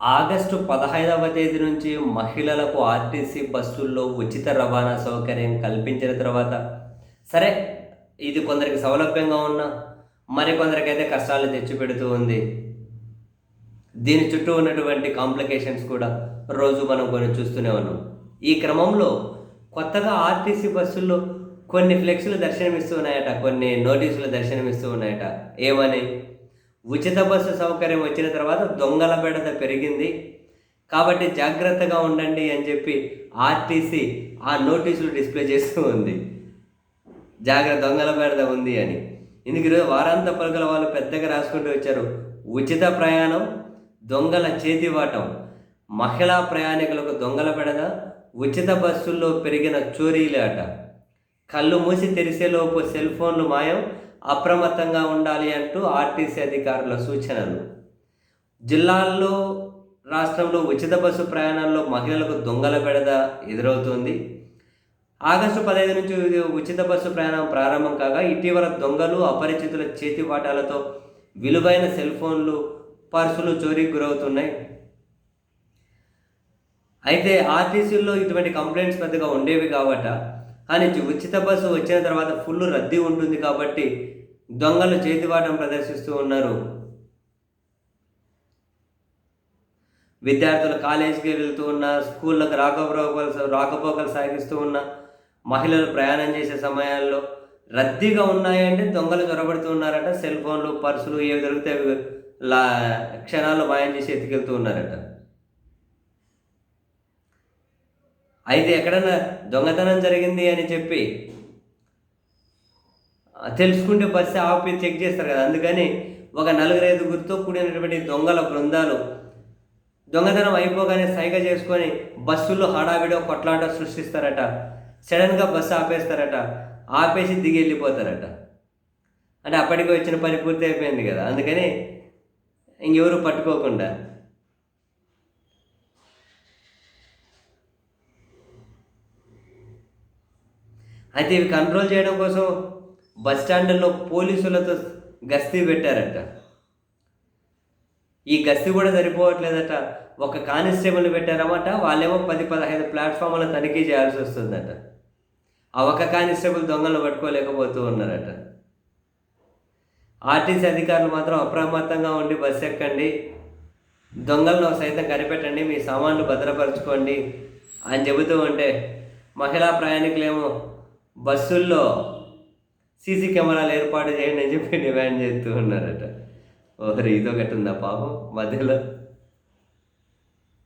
August పదహైదవ తేదీ నుంచి మహిళలకు ఆర్టీసీ బస్సుల్లో ఉచిత రవాణా సౌకర్యం కల్పించిన తర్వాత సరే ఇది కొందరికి సౌలభ్యంగా ఉన్నా మరికొందరికైతే కష్టాలు తెచ్చిపెడుతూ ఉంది. దీని చుట్టూ ఉన్నటువంటి కాంప్లికేషన్స్ కూడా రోజు మనం కొన్ని చూస్తూనే ఉన్నాం. ఈ క్రమంలో కొత్తగా ఆర్టీసీ బస్సుల్లో కొన్ని ఫ్లెక్స్లు దర్శనమిస్తూ ఉన్నాయట కొన్ని నోటీసులు దర్శనమిస్తూ ఉన్నాయట. ఏమని? ఉచిత బస్సు సౌకర్యం వచ్చిన తర్వాత దొంగల బెడత పెరిగింది. కాబట్టి జాగ్రత్తగా ఉండండి అని చెప్పి ఆర్టీసీ ఆ నోటీసులు డిస్ప్లే చేస్తూ ఉంది. జాగ్రత్త దొంగల బెడత ఉంది అని. ఇందుకు ఈరోజు వారాంత పలుకల వాళ్ళు పెద్దగా రాసుకుంటూ వచ్చారు. ఉచిత ప్రయాణం దొంగల చేతివాటం మహిళా ప్రయాణికులకు దొంగల బెడద ఉచిత బస్సుల్లో పెరిగిన చోరీలాట కళ్ళు మూసి తెరిసేలోపు సెల్ ఫోన్లు మాయం అప్రమత్తంగా ఉండాలి అంటూ ఆర్టీసీ అధికారుల సూచనలు. జిల్లాల్లో రాష్ట్రంలో ఉచిత బస్సు ప్రయాణాల్లో మహిళలకు దొంగల బెడద ఎదురవుతుంది. ఆగస్టు పదహైదు నుంచి ఉచిత బస్సు ప్రయాణం ప్రారంభం కాగా ఇటీవల దొంగలు అపరిచితుల చేతివాటాలతో విలువైన సెల్ ఫోన్లు పర్సులు చోరీకి గురవుతున్నాయి. అయితే ఆర్టీసీల్లో ఇటువంటి కంప్లైంట్స్ పెద్దగా ఉండేవి కాబట్ట కానీ ఉచిత బస్సు వచ్చిన తర్వాత ఫుల్ రద్దీ ఉంటుంది కాబట్టి దొంగలు చేతివాటం ప్రదర్శిస్తూ ఉన్నారు. విద్యార్థులు కాలేజీకి వెళ్తూ ఉన్న స్కూళ్ళకు రాకపోకలు రాకపోకలు సాగిస్తూ ఉన్న మహిళలు ప్రయాణం చేసే సమయాల్లో రద్దీగా ఉన్నాయంటే దొంగలు చొరబడుతూ ఉన్నారట. సెల్ ఫోన్లు పర్సులు ఏవి దొరికితే అవి లా క్షణాల్లో మాయం చేసి ఎత్తుకెళ్తూ ఉన్నారట. అయితే ఎక్కడన్నా దొంగతనం జరిగింది అని చెప్పి తెలుసుకుంటే బస్సు ఆపి చెక్ చేస్తారు కదా. అందుకని ఒక నలుగురు ఐదుగురితో కూడినటువంటి దొంగల బృందాలు దొంగతనం అయిపోగానే సైగ చేసుకొని బస్సుల్లో హడావిడో కొట్లాట సృష్టిస్తారట. సడన్గా బస్సు ఆపేస్తారట. ఆపేసి దిగి వెళ్ళిపోతారట. అంటే అప్పటికి వచ్చిన పని పూర్తి అయిపోయింది కదా. అందుకని ఇంకెవరు పట్టుకోకుండా అయితే ఇవి కంట్రోల్ చేయడం కోసం బస్ స్టాండ్లో పోలీసులతో గస్తీ పెట్టారట. ఈ గస్తీ కూడా సరిపోవట్లేదట. ఒక కానిస్టేబుల్ పెట్టారన్నమాట. వాళ్ళేమో పది పదహైదు ప్లాట్ఫామ్లను తనిఖీ చేయాల్సి వస్తుందట. ఆ ఒక కానిస్టేబుల్ దొంగలు పట్టుకోలేకపోతూ ఉన్నారట. ఆర్టీసీ అధికారులు మాత్రం అప్రమత్తంగా ఉండి బస్సు ఎక్కండి. దొంగలను సైతం కనిపెట్టండి. మీ సామాన్లు భద్రపరచుకోండి అని చెబుతూ ఉంటే మహిళా ప్రయాణికులేమో బస్సుల్లో సీసీ కెమెరాలు ఏర్పాటు చేయండి అని చెప్పి డిమాండ్ చేస్తూ ఉన్నారట. ఓహరి ఇదొకటి ఉందా పాపం? మధ్యలో